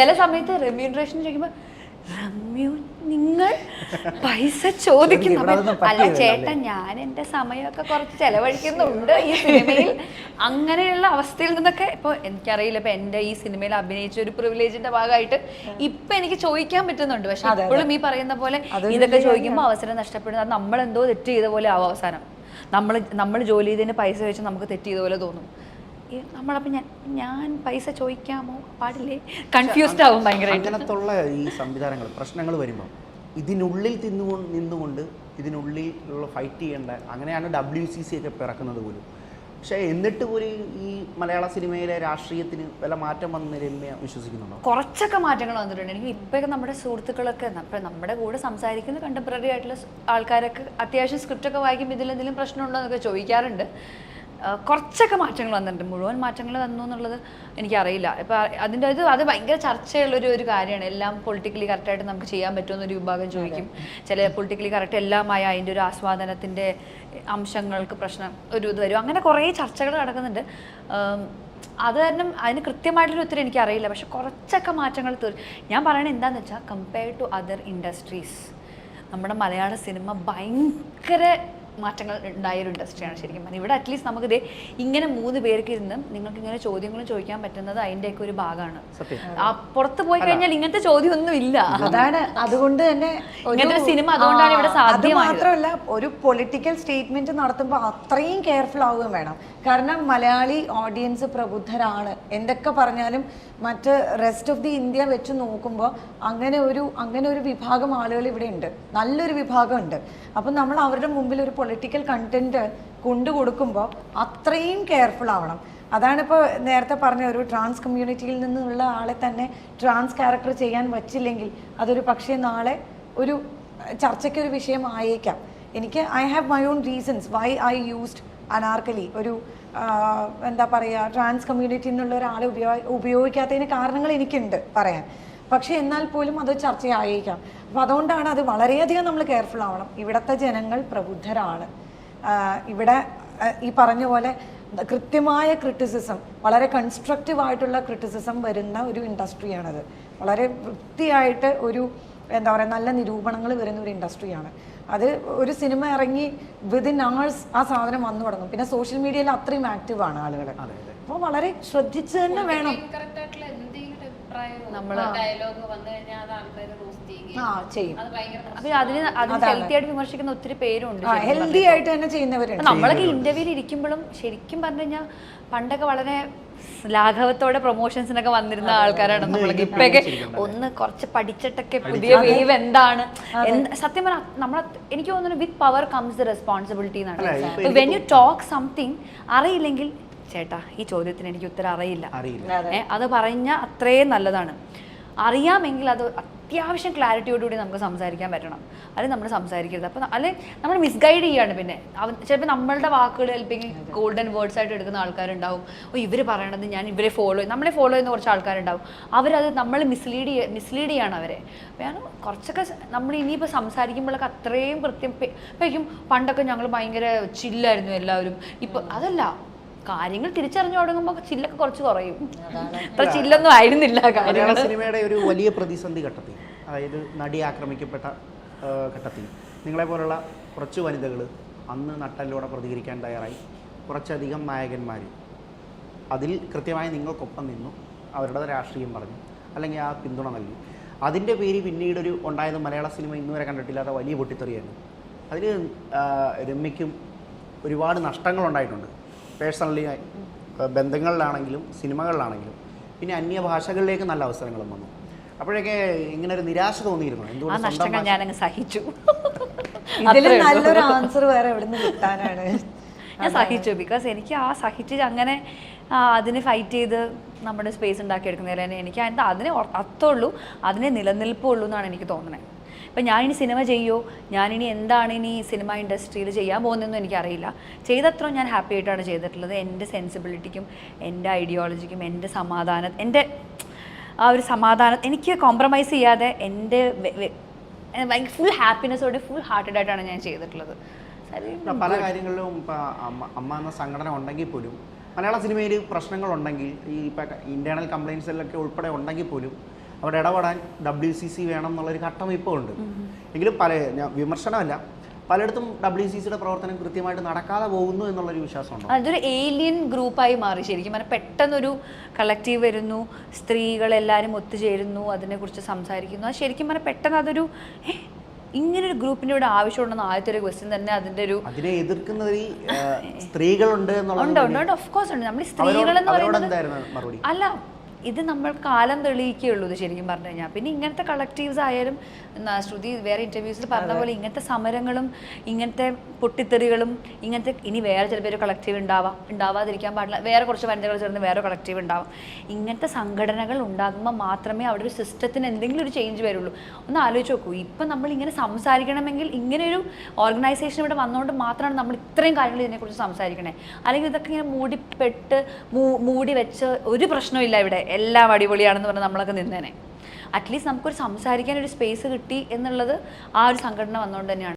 ചില സമയത്ത് റെമ്യൂണറേഷൻ ചോദിക്കുമ്പോൾ റമ്യൂ നിങ്ങൾ പൈസ ചോദിക്കുന്നു. അല്ല ചേട്ടൻ ഞാൻ എന്റെ സമയമൊക്കെ കുറച്ച് ചെലവഴിക്കുന്നുണ്ട് ഈ സിനിമയിൽ. അങ്ങനെയുള്ള അവസ്ഥയിൽ നിന്നൊക്കെ ഇപ്പോൾ എനിക്കറിയില്ല ഇപ്പൊ എന്റെ ഈ സിനിമയിൽ അഭിനയിച്ച ഒരു പ്രിവിലേജിന്റെ ഭാഗമായിട്ട് ഇപ്പൊ എനിക്ക് ചോദിക്കാൻ പറ്റുന്നുണ്ട്. പക്ഷെ അപ്പോഴും ഈ പറയുന്ന പോലെ ഇതൊക്കെ ചോദിക്കുമ്പോൾ അവസരം നഷ്ടപ്പെടുന്നത്. നമ്മൾ എന്തോ തെറ്റ് ചെയ്ത പോലെ ആവും അവസാനം. നമ്മൾ നമ്മൾ ജോലി ചെയ്തതിന് പൈസ വെച്ച് നമുക്ക് തെറ്റ് ചെയ്ത പോലെ തോന്നും. നമ്മളപ്പോൾ ഞാൻ ഞാൻ പൈസ ചോദിക്കാമോ? പാടില്ലേ? കൺഫ്യൂസ്ഡ് ആവും ഭയങ്കര അങ്ങനത്തുള്ള ഈ സംവിധാനങ്ങൾ പ്രശ്നങ്ങൾ വരുമ്പോൾ ഇതിനുള്ളിൽ തിന്നുകൊണ്ട് നിന്നുകൊണ്ട് ഇതിനുള്ളിൽ ഉള്ള ഫൈറ്റ് ചെയ്യേണ്ട അങ്ങനെയാണ് ഡബ്ല്യു സി സി ഒക്കെ പിറക്കുന്നത് പോലും. പക്ഷേ എന്നിട്ട് പോലും ഈ മലയാള സിനിമയിലെ രാഷ്ട്രീയത്തിന് വല്ല മാറ്റം വന്ന രമ്യ വിശ്വസിക്കുന്നുണ്ടോ? കുറച്ചൊക്കെ മാറ്റങ്ങൾ വന്നിട്ടുണ്ട്. എനിക്ക് ഇപ്പോഴൊക്കെ നമ്മുടെ സുഹൃത്തുക്കളൊക്കെ ഇപ്പം നമ്മുടെ കൂടെ സംസാരിക്കുന്ന കണ്ടംപററി ആയിട്ടുള്ള ആൾക്കാരൊക്കെ അത്യാവശ്യം സ്ക്രിപ്റ്റൊക്കെ വായിക്കുമ്പോൾ ഇതിലെന്തെങ്കിലും പ്രശ്നമുണ്ടോ എന്നൊക്കെ ചോദിക്കാറുണ്ട്. കുറച്ചൊക്കെ മാറ്റങ്ങൾ വന്നിട്ടുണ്ട്. മുഴുവൻ മാറ്റങ്ങൾ വന്നു എന്നുള്ളത് എനിക്കറിയില്ല. ഇപ്പം അതിന്റെ ഇത് അത് ഭയങ്കര ചർച്ചയുള്ളൊരു ഒരു കാര്യമാണ്. എല്ലാം പൊളിറ്റിക്കലി കറക്റ്റായിട്ട് നമുക്ക് ചെയ്യാൻ പറ്റുമെന്നൊരു വിഭാഗം ചോദിക്കും. ചില പൊളിറ്റിക്കലി കറക്റ്റ് എല്ലാമായ അതിന്റെ ഒരു ആസ്വാദനത്തിന്റെ അംശങ്ങൾക്ക് പ്രശ്നം ഒരു ഇത് വരും. അങ്ങനെ കുറേ ചർച്ചകൾ നടക്കുന്നുണ്ട്. അത് കാരണം അതിന് കൃത്യമായിട്ടൊരു ഉത്തരം എനിക്കറിയില്ല. പക്ഷെ കുറച്ചൊക്കെ മാറ്റങ്ങൾ തീർ ഞാൻ പറയണത് എന്താണെന്ന് വെച്ചാൽ കമ്പയർ ടു അതർ ഇൻഡസ്ട്രീസ് നമ്മുടെ മലയാള സിനിമ ഭയങ്കര മാറ്റങ്ങൾ ഉണ്ടായ ഒരു ഇൻഡസ്ട്രിയാണ് ശരിക്കും പറഞ്ഞാൽ. ഇവിടെ അറ്റ്ലീസ്റ്റ് നമുക്ക് ദേ ഇങ്ങനെ മൂന്ന് പേർക്ക് ഇരുന്ന് നിങ്ങൾക്ക് ഇങ്ങനെ ചോദ്യങ്ങളും ചോദിക്കാൻ പറ്റുന്നത് അതിന്റെയൊക്കെ ഒരു ഭാഗമാണ്. പുറത്ത് പോയി കഴിഞ്ഞാൽ ഇങ്ങനത്തെ ചോദ്യമൊന്നും ഇല്ല. അതാണ്. അതുകൊണ്ട് തന്നെ ഒരു- ഇങ്ങനത്തെ സിനിമ അതുകൊണ്ടാണ് ഇവിടെ സാധ്യം മാത്രമല്ല ഒരു പൊളിറ്റിക്കൽ സ്റ്റേറ്റ്മെന്റ് നടത്തുമ്പോൾ അത്രയും കെയർഫുൾ ആവുകയും വേണം. കാരണം മലയാളി ഓഡിയൻസ് പ്രബുദ്ധരാണ്. എന്തൊക്കെ പറഞ്ഞാലും മറ്റ് റെസ്റ്റ് ഓഫ് ദി ഇന്ത്യ വെച്ച് നോക്കുമ്പോൾ അങ്ങനെ ഒരു അങ്ങനെ ഒരു വിഭാഗം ആളുകൾ ഇവിടെ ഉണ്ട്. നല്ലൊരു വിഭാഗം ഉണ്ട്. അപ്പം നമ്മൾ അവരുടെ മുമ്പിൽ ഒരു പൊളിറ്റിക്കൽ കണ്ടന്റ് കൊണ്ടു കൊടുക്കുമ്പോൾ അത്രയും കെയർഫുൾ ആവണം. അതാണിപ്പോൾ നേരത്തെ പറഞ്ഞ ഒരു ട്രാൻസ് കമ്മ്യൂണിറ്റിയിൽ നിന്നുള്ള ആളെ തന്നെ ട്രാൻസ് ക്യാരക്ടർ ചെയ്യാൻ വച്ചില്ലെങ്കിൽ അതൊരു പക്ഷേ നാളെ ഒരു ചർച്ചയ്ക്ക് ഒരു വിഷയം ആയേക്കാം എനിക്ക് I have my own reasons why I used Anarkali ഒരു എന്താ പറയുക ട്രാൻസ് കമ്മ്യൂണിറ്റി എന്നുള്ള ഒരാളെ ഉപയോഗ ഉപയോഗിക്കാത്തതിന് കാരണങ്ങൾ എനിക്കുണ്ട് പറയാൻ. പക്ഷേ എന്നാൽ പോലും അത് ചർച്ചയായേക്കാം. അപ്പം അതുകൊണ്ടാണ് അത് വളരെയധികം നമ്മൾ കെയർഫുൾ ആവണം. ഇവിടുത്തെ ജനങ്ങൾ പ്രബുദ്ധരാണ്. ഇവിടെ ഈ പറഞ്ഞ പോലെ കൃത്യമായ ക്രിറ്റിസിസം വളരെ കൺസ്ട്രക്റ്റീവ് ആയിട്ടുള്ള ക്രിറ്റിസിസം വരുന്ന ഒരു ഇൻഡസ്ട്രിയാണത് വളരെ വൃത്തിയായിട്ട് ഒരു എന്താ പറയുക നല്ല നിരൂപണങ്ങൾ വരുന്ന ഒരു ഇൻഡസ്ട്രിയാണ് അത് ഒരു സിനിമ ഇറങ്ങി വിതിൻ ആഴ്സ് ആ സാധനം വന്നു തുടങ്ങും. പിന്നെ സോഷ്യൽ മീഡിയയിൽ അത്രയും ആക്റ്റീവ് ആണ് ആളുകൾ അപ്പോൾ വളരെ ശ്രദ്ധിച്ച് തന്നെ വേണം. ചെയ്യും. അത് ഭയങ്കര അപ്പൊ അതിന് അതിന് ഹെൽത്തി ആയിട്ട് വിമർശിക്കുന്ന ഒത്തിരി പേരുണ്ട് ഹെൽത്തി ആയിട്ട് തന്നെ ചെയ്യുന്നവരുണ്ട്. നമ്മളൊക്കെ ഇന്റർവ്യൂവിൽ ഇരിക്കുമ്പോഴും ശരിക്കും പറഞ്ഞു കഴിഞ്ഞാൽ പണ്ടൊക്കെ വളരെ ലാഘവത്തോടെ പ്രൊമോഷൻസിനൊക്കെ വന്നിരുന്ന ആൾക്കാരാണ് നമ്മളൊക്കെ ഇപ്പൊക്കെ ഒന്ന് കുറച്ച് പഠിച്ചിട്ടൊക്കെ പുതിയ വേവ് എന്താണ്? സത്യം പറഞ്ഞാൽ നമ്മൾ എനിക്ക് തോന്നുന്നു with power comes the responsibility എന്നാണ്. വെൻ യു ടോക്ക് സംതിങ് അറിയില്ലെങ്കിൽ ചേട്ടാ ഈ ചോദ്യത്തിന് എനിക്ക് ഉത്തരം അറിയില്ല. അറിയില്ല. അത്. പറഞ്ഞ അത്രയും നല്ലതാണ്. അറിയാമെങ്കിൽ അത് അത്യാവശ്യം ക്ലാരിറ്റിയോടുകൂടി നമുക്ക് സംസാരിക്കാൻ പറ്റണം. അല്ലെങ്കിൽ നമ്മൾ സംസാരിക്കരുത്. അപ്പം അല്ലെ നമ്മൾ മിസ്ഗൈഡ് ചെയ്യാണ് പിന്നെ. അവൻ ചിലപ്പോൾ നമ്മളുടെ വാക്കുകൾ ചിലപ്പോൾ ഗോൾഡൻ വേർഡ്സ് ആയിട്ട് എടുക്കുന്ന ആൾക്കാരുണ്ടാവും. ഓ ഇവർ പറയണത് ഞാൻ ഇവരെ ഫോളോ ചെയ്യും. നമ്മളെ ഫോളോ ചെയ്യുന്ന കുറച്ച് ആൾക്കാരുണ്ടാവും. അവരത് നമ്മൾ മിസ്ലീഡ് ചെയ്യ മിസ്ലീഡ് ചെയ്യാണ് അവരെ. അപ്പം ഞാൻ കുറച്ചൊക്കെ നമ്മൾ ഇനിയിപ്പോൾ സംസാരിക്കുമ്പോഴൊക്കെ അത്രയും കൃത്യം ഇപ്പം പണ്ടൊക്കെ ഞങ്ങൾ ഭയങ്കര ചില്ലായിരുന്നു എല്ലാവരും. ഇപ്പം അതല്ല കാര്യങ്ങൾ തിരിച്ചറിഞ്ഞു തുടങ്ങുമ്പോൾ ചില്ലൊക്കെ കുറച്ച് കുറയും. അത്ര ചില്ലൊന്നും ആയിരുന്നില്ല മലയാള കാര്യങ്ങൾ സിനിമയുടെ ഒരു വലിയ പ്രതിസന്ധി ഘട്ടത്തിൽ അതായത് നടി ആക്രമിക്കപ്പെട്ട ഘട്ടത്തിൽ നിങ്ങളെ പോലുള്ള കുറച്ച് വനിതകൾ അന്ന് നട്ടല്ലോടെ പ്രതികരിക്കാൻ തയ്യാറായി. കുറച്ചധികം നായകന്മാർ അതിൽ കൃത്യമായി നിങ്ങൾക്കൊപ്പം നിന്നു. അവരുടെ രാഷ്ട്രീയം പറഞ്ഞു. അല്ലെങ്കിൽ ആ പിന്തുണ നൽകി. അതിന്റെ പേര് പിന്നീടൊരു ഉണ്ടായത് മലയാള സിനിമ ഇന്നുവരെ കണ്ടിട്ടില്ലാത്ത വലിയ പൊട്ടിത്തെറിയായിരുന്നു. അതിൽ രമ്യയ്ക്കും ഒരുപാട് നഷ്ടങ്ങളുണ്ടായിട്ടുണ്ട്. പേഴ്സണലി ബന്ധങ്ങളിലാണെങ്കിലും സിനിമകളിലാണെങ്കിലും പിന്നെ അന്യ ഭാഷകളിലേക്ക് നല്ല അവസരങ്ങളും വന്നു. അപ്പോഴൊക്കെ ഇങ്ങനെ ഒരു നിരാശ തോന്നിയിരുന്നു. എന്തുകൊണ്ട് ഞാനങ്ങ് സഹിച്ചു. ഇതിൽ നല്ലൊരു ആൻസർ വേറെ കിട്ടാനാണ്? ഞാൻ സഹിച്ചു. ബിക്കോസ് എനിക്ക് ആ സഹിച്ച് അങ്ങനെ അതിനെ ഫൈറ്റ് ചെയ്ത് നമ്മുടെ സ്പേസ് ഉണ്ടാക്കിയെടുക്കുന്നതിൽ തന്നെ എനിക്ക് അതിന് അർത്ഥമുള്ളൂ അതിനെ നിലനിൽപ്പുള്ളൂ എന്നാണ് എനിക്ക് തോന്നുന്നത്. ഇപ്പം ഞാനിനി സിനിമ ചെയ്യുമോ ഞാനിനി എന്താണ് ഇനി സിനിമ ഇൻഡസ്ട്രിയിൽ ചെയ്യാൻ പോകുന്നതെന്നും എനിക്കറിയില്ല. ചെയ്തത്ര ഞാൻ ഹാപ്പി ആയിട്ടാണ് ചെയ്തിട്ടുള്ളത്. എന്റെ സെൻസിബിലിറ്റിക്കും എന്റെ ഐഡിയോളജിക്കും എന്റെ സമാധാന എന്റെ ആ ഒരു സമാധാനം എനിക്ക് കോംപ്രമൈസ് ചെയ്യാതെ എന്റെ ഫുൾ ഹാപ്പിനെസ്സോടെ ഫുൾ ഹാർട്ടഡ് ആയിട്ടാണ് ഞാൻ ചെയ്തിട്ടുള്ളത്. പല കാര്യങ്ങളിലും അമ്മ എന്ന സംഘടന ഉണ്ടെങ്കിൽ പോലും മലയാള സിനിമയിൽ പ്രശ്നങ്ങളുണ്ടെങ്കിൽ ഈ ഇപ്പം ഇന്റേർണൽ കംപ്ലയിൻസിലൊക്കെ ഉൾപ്പെടെ ഉണ്ടെങ്കിൽ പോലും അവിടെ ഇടപെടാൻ ഡബ്ല്യു സി സി വേണം എന്നുള്ളൊരു ഘട്ടം ഇപ്പോൾ ഉണ്ട് എങ്കിലും പല വിമർശനമല്ല. പലയിടത്തും ഡബ്ല്യു സി സിയുടെ പ്രവർത്തനം കൃത്യമായിട്ട് നടക്കാതെ പോകുന്നു എന്നുള്ളൊരു വിശ്വാസമുണ്ടോ. അതൊരു ഏലിയൻ ഗ്രൂപ്പായി മാറി. ശരിക്കും അങ്ങനെ പെട്ടെന്നൊരു കളക്റ്റീവ് വരുന്നു സ്ത്രീകളെല്ലാവരും ഒത്തുചേരുന്നു അതിനെക്കുറിച്ച് സംസാരിക്കുന്നു. അത് ശരിക്കും പറഞ്ഞാൽ പെട്ടെന്ന് അതൊരു ഇങ്ങനെ ഇങ്ങനൊരു ഗ്രൂപ്പിന്റെ ഇവിടെ ആവശ്യമുണ്ടെന്ന് ആദ്യത്തെ ഒരു ക്വസ്റ്റ്യൻ തന്നെ അതിന്റെ ഒരു അതിനെ എതിർക്കുന്ന സ്ത്രീകളുണ്ട് ഉണ്ട് ഉണ്ട് ഓഫ് കോഴ്സ് ഉണ്ട്. നമ്മൾ പറയുന്നത് അല്ല ഇത് നമ്മൾ കാലം തെളിയിക്കുകയുള്ളൂ ഇത് ശരിക്കും പറഞ്ഞു കഴിഞ്ഞാൽ. പിന്നെ ഇങ്ങനത്തെ കളക്റ്റീവ്സ് ആയാലും ശ്രുതി വേറെ ഇന്റർവ്യൂസിൽ പറഞ്ഞ പോലെ ഇങ്ങനത്തെ സമരങ്ങളും ഇങ്ങനത്തെ പൊട്ടിത്തെറികളും ഇങ്ങനത്തെ ഇനി വേറെ ചിലപ്പോൾ ഒരു കളക്റ്റീവ് ഉണ്ടാവാം ഉണ്ടാവാതിരിക്കാൻ പാടില്ല. വേറെ കുറച്ച് വനിതകൾ ചേർന്ന് വേറെ കളക്റ്റീവ് ഉണ്ടാവും. ഇങ്ങനത്തെ സംഘടനകൾ ഉണ്ടാകുമ്പോൾ മാത്രമേ അവിടെ ഒരു സിസ്റ്റത്തിന് എന്തെങ്കിലും ഒരു ചേഞ്ച് വരുള്ളൂ. ഒന്ന് ആലോചിച്ച് നോക്കൂ. ഇപ്പം നമ്മൾ ഇങ്ങനെ സംസാരിക്കണമെങ്കിൽ ഇങ്ങനെയൊരു ഓർഗനൈസേഷൻ ഇവിടെ വന്നുകൊണ്ട് മാത്രമാണ് നമ്മൾ ഇത്രയും കാര്യങ്ങൾ ഇതിനെക്കുറിച്ച് സംസാരിക്കണേ. അല്ലെങ്കിൽ ഇതൊക്കെ ഇങ്ങനെ മൂടിപ്പെട്ട് മൂ- മൂടി വെച്ച് ഒരു പ്രശ്നമില്ല ഇവിടെ. എല്ലാം അടിപൊളിയാണെന്ന് പറഞ്ഞ് നമ്മളൊക്കെ നിന്നേനെ. അറ്റ്ലീസ്റ്റ് നമുക്കൊരു സംസാരിക്കാൻ ഒരു സ്പേസ് കിട്ടി എന്നുള്ളത് ആ ഒരു സംഘടന വന്നുകൊണ്ട് തന്നെയാണ്.